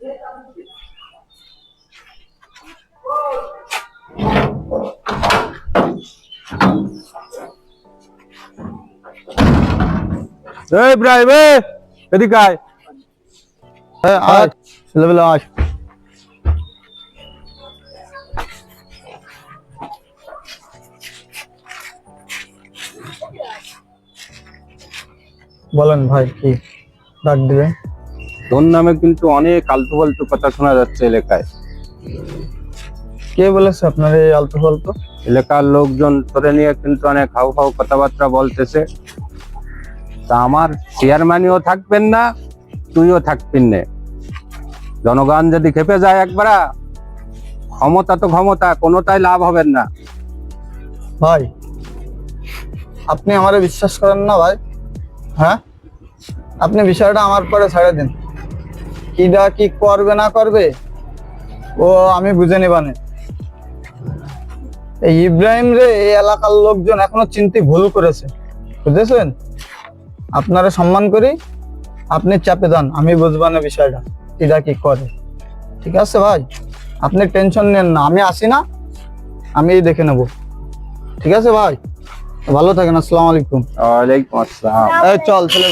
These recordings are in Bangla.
এই ইব্রাহিম এ এদিকে আয় আয় ছেলেবেলা আয় বলেন ভাই কি ডাক দিবেন তোর নামে কিন্তু অনেক আলতু ফালতু কথা শোনা যাচ্ছে এলাকায়। কে বলেছে আপনার এই আলতু ফালতু? এলাকার লোকজন তোরে নিয়ে কিন্তু অনেক হাউ হাউ কথাবার্তা বলতেছে। তা আমার চেয়ারম্যানও থাকবেন না তুইও থাকবেন না। জনগণ যদি খেপে যায় একবার ক্ষমতা তো ক্ষমতা কোনোটাই লাভ হবে না। ভাই আপনি আমারে বিশ্বাস করেন না ভাই? হ্যাঁ? আপনি বিষয়টা আমার পরে ছেড়ে দিন। কিডা কি করবে না করবে ও আমি বুঝে নিবানে এই ইব্রাহিম রে এই এলাকার লোকজন এখনও চিনতে ভুল করেছে। বুঝেছেন? আপনারা সম্মান করি আপনি চাপে যান আমি বুঝবানে বিষয়টা কিডা কি করে। ঠিক আছে ভাই? আপনি টেনশন নেন না আমি আসি না আমি দেখে নেব। ঠিক আছে ভাই? ভালো থাকেন আসসালামু আলাইকুম। ওয়ালাইকুম আসসালাম। চল ছেলে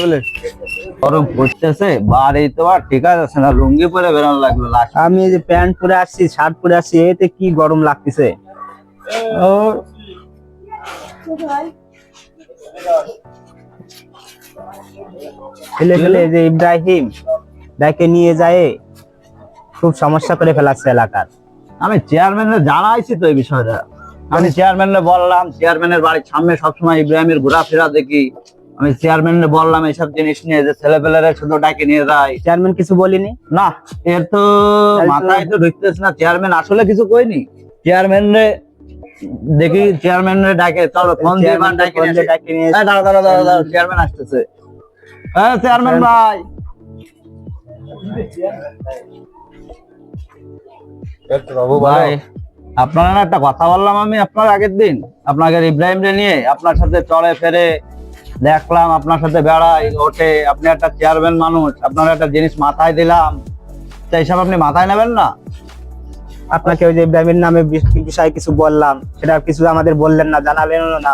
গরম পড়তেছে বাড়ি তো আর ঠিক আছে না লুঙ্গি পরে বেরোনো লাগল আমি এই যে প্যান্ট পরে আসছি শার্ট পরে আসছি এতে কি গরম লাগতেছে? ও। ফেলে যে ইব্রাহিম ডাকে নিয়ে যায় খুব সমস্যা করে ফেলাচ্ছে এলাকার। আমি চেয়ারম্যানের জানাইছি তো এই বিষয়টা। আমি চেয়ারম্যানের বললাম চেয়ারম্যানের বাড়ির সামনে সবসময় ইব্রাহিমের ঘোরাফেরা দেখি। আমি চেয়ারম্যান বললাম এইসব জিনিস নিয়ে যে ছেলে ছেলেপেলেরা শুধু ডাকে নিয়ে যায়। চেয়ারম্যান কিছু বলিনি? না এর তো মাথায় তো ঢুকতেছে না চেয়ারম্যান আসলে কিছু কইনি। চেয়ারম্যান রে দেখি চেয়ারম্যান রে ডাকে চলো ফোন দিয়ে ডাকে নিয়ে ডাকে নিয়ে এই দাঁড়া দাঁড়া দাঁড়া দাঁড়া চেয়ারম্যান আসতেছে। হ্যাঁ চেয়ারম্যান ভাই। ভাই আপনারা একটা কথা বললাম আমি আপনার আগের দিন আপনাকে ইব্রাহিম রে নিয়ে আপনার সাথে চলে ফেরে দেখলাম আপনার সাথে বেড়াই ওঠে আপনি একটা চেয়ারম্যান মানুষ আপনার একটা জিনিস মাথায় দিলাম। তো এইসব আপনি মাথায় নেবেন না? আপনাকে ওই যে ইব্রাহিমের নামে বিষয়ে কিছু বললাম সেটা কিছু আমাদের বললেন না জানালেন না।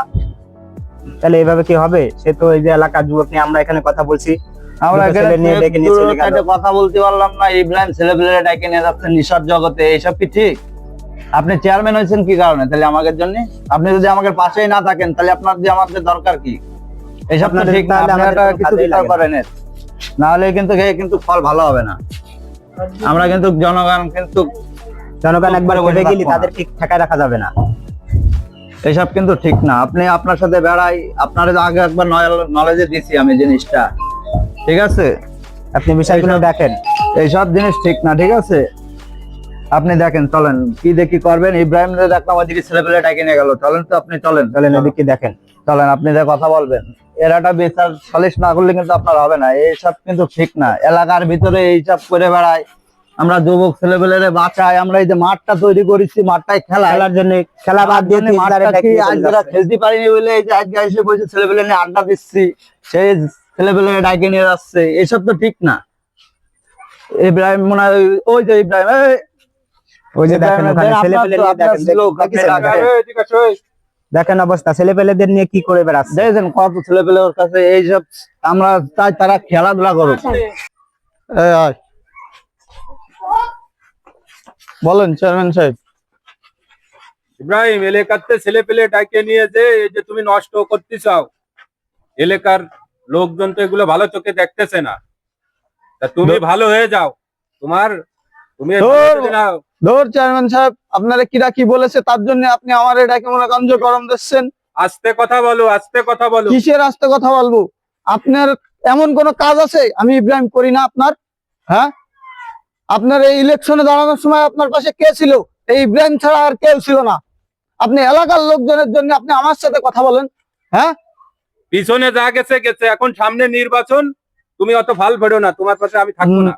তাহলে এইভাবে কি হবে? সে তো এই যে এলাকার যুবক নিয়ে আমরা এখানে কথা বলছি। আমরা এখানে কথা বলতে পারলাম না ইব্রাহিম ছেলেপেলে ডেকে নিয়ে যাচ্ছে নিশার জগতে এইসব কি ঠিক? আপনি চেয়ারম্যান হয়েছেন কি কারণে? তাহলে আমাদের জন্য? আপনি যদি আমাদের পাশেই না থাকেন তাহলে আপনার যে আমাদের দরকার কি? এইসব তো ঠিক না কিছু বিচার করেন এর। না হলে কিন্তু কিন্তু ফল ভালো হবে না। আমরা কিন্তু জনগণ কিন্তু জনগণ একবার বসে গেলি তাদের ঠিক ঠেকায় রাখা যাবে না। এইসব কিন্তু ঠিক না। আপনি আপনার সাথে বেড়াই আপনার আগে একবার নলেজে দিছি আমি জিনিসটা। ঠিক আছে? আপনি বিষয়গুলো দেখেন। এইসব জিনিস ঠিক না ঠিক আছে? আপনি দেখেন চলেন। কি দেখি করবেন? ইব্রাহিম দেখলাম ওইদিকে ছেলেপেলে ডাকে নিয়ে গেল। চলেন তো আপনি চলেন। চলেন এদিকে দেখেন। চলেন আপনি যে কথা বলবেন। এরাটা বিচার সালিশ না করলে কিন্তু আপনার হবে না। এইসব কিন্তু ঠিক না। এলাকার ভিতরে এইসব করে বেড়ায়। আমরা যুবক ছেলেপেলেরে বাঁচাই আমরা এই যে মাঠটা তৈরি করেছি মাঠটায় খেলা খেলার জন্য খেলা বাদ দিয়ে তিন মাঠটা কি ডাকিয়ে আজ চলে যারা যাচ্ছে। খেলতে পারিনি বলে এই যে আজকে এসে বসে ছেলেপেলে নিয়ে আড্ডা দিচ্ছি সেই ছেলেপেলে ডাকে নিয়ে যাচ্ছে। এইসব তো ঠিক না। ইব্রাহিম মনে হয় ওই- যে ইব্রাহিম ওই যে দেখেন ওখানে আপনার ছেলে তো- পেলে নিয়ে আপনার দেখেন দেখেন অবস্থা ছেলে পেলেদের নিয়ে কি করে বেড়াচ্ছে? দেখেছেন কত ছেলে পেলে ওর কাছে এইসব আমরা চাই তারা খেলাধুলা করুক। বলেন চেয়ারম্যান সাহেব। ইব্রাহিম এলাকাতে ছেলে পেলে ডাকে নিয়ে যে এই যে তুমি নষ্ট করতে চাও এলাকার লোকজন তো এগুলো ভালো চোখে দেখতেছে না। তা তুমি ভালো হয়ে যাও। তোমার তুমি ধুর। ভালো চেয়ারম্যান সাহেব আপনারা কিরা কি বলেছে তার জন্য আপনি আমার এটাকে মনে করেন যে গরম দিচ্ছেন। আস্তে কথা বলো আস্তে কথা বলো। কিসের রাস্তা কথা বলব? আপনার এমন কোন কাজ আছে? আমি ইব্রাহিম করি না আপনার হ্যাঁ? আপনার এই ইলেকশনে দাঁড়ানোর সময় আপনার পাশে কে ছিল? এই ইব্রাহিম ছাড়া আর কেউ ছিল না। আপনি এলাকার লোকজনের জন্য আপনি আমার সাথে কথা বলেন হ্যাঁ? পিছনে যা গেছে গেছে। এখন সামনে নির্বাচন তুমি অত ফাল ফেরো না তোমার পাশে আমি থাকব না।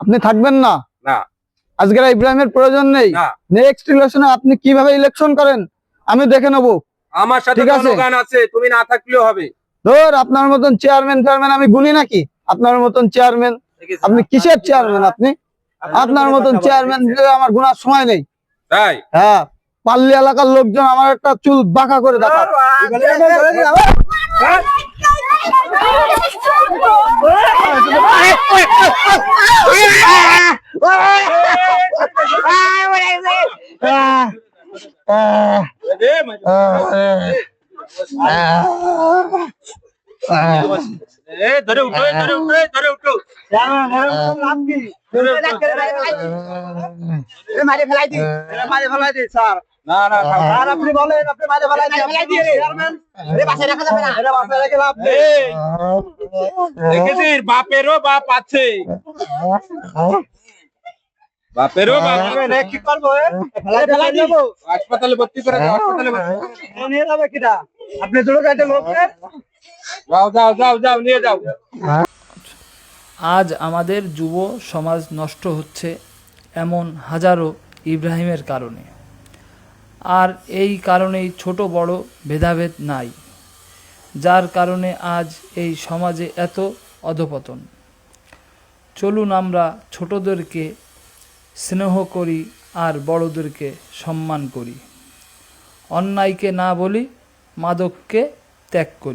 আপনি থাকবেন না? না। আজকের ইব্রাহিমের প্রয়োজন নেই নেক্সট ইলেকশনে আপনি কীভাবে ইলেকশন করেন আমি দেখে নেব আমার সাথে। জনগণ আছে তুমি না থাকলেও হবে ধর আপনার মতন চেয়ারম্যান চেয়ারম্যান আমি গুনি নাকি আপনার মতন চেয়ারম্যান আপনি কিসের চেয়ারম্যান আপনি আপনার মতন চেয়ারম্যান আমার গুনার সময় নেই তাই হ্যাঁ পাল্লি এলাকার লোকজন আমার একটা চুল বাঁকা করে দেখা দেখেছিস বাপেরও বাপ আছে বাপেরও বাপ আছে। কি করব হাসপাতালে ভর্তি করে হাসপাতালে নিয়ে যাবে কিনা আপনি দুটো গাড়িতে লোক দাও যাও যাও যাও নিয়ে যাও। আজ আমাদের যুব সমাজ নষ্ট হচ্ছে এমন হাজারো ইব্রাহিমের কারণে। আর এই কারণেই ছোট বড় ভেদাভেদ নাই যার কারণে আজ এই সমাজে এত অধপতন। চলুন আমরা ছোটদেরকে স্নেহ করি আর বড়দেরকে সম্মান করি। অন্যায়কে না বলি মাদককে ত্যাগ করি।